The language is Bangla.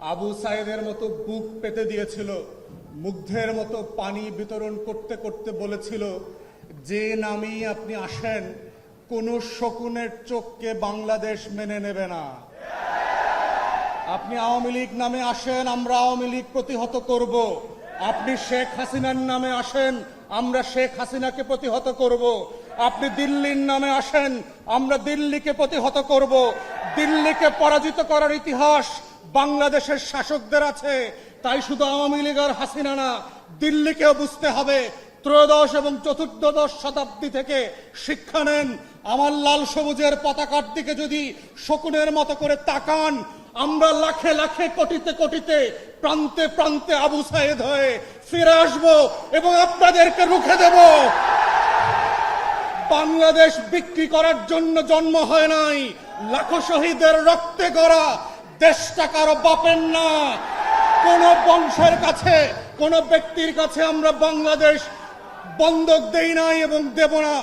আবু সাইদের মতো বুক পেতে দিয়েছিল, মুগ্ধের মতো পানি বিতরণ করতে করতে বলেছিল, যে নামেই আপনি আসেন, কোন শকুনের চোখকে বাংলাদেশ মেনে নেবে না। আপনি আওয়ামী লীগ নামে আসেন, আমরা আওয়ামী লীগ প্রতিহত করব। আপনি শেখ হাসিনার নামে আসেন, আমরা শেখ হাসিনাকে প্রতিহত করব। আপনি দিল্লির নামে আসেন, আমরা দিল্লিকে প্রতিহত করব। দিল্লিকে পরাজিত করার ইতিহাস বাংলাদেশের শাসকদের আছে। তাই শুধু আওয়ামী লীগ আর হাসিনা না, দিল্লিকেও বুঝতে হবে। ত্রয়োদশ এবং চতুর্দশ শতাব্দী থেকে শিক্ষা নেন। আমার লাল সবুজের পতাকার দিকে যদি শকুনের মতো করে তাকান, আমরা লাখে লাখে, কোটিতে কোটিতে, প্রান্তে প্রান্তে আবু সাইদ হয়ে ফিরে আসব এবং আপনাদেরকে রুখে দেব। বাংলাদেশ বিক্রি করার জন্য জন্ম হয় নাই। লাখো শহীদের রক্তে গড়া দেশটা কারও বাপের না। কোন বংশের কাছে, কোন ব্যক্তির কাছে আমরা বাংলাদেশ বন্ধক দেই নাই এবং দেব না।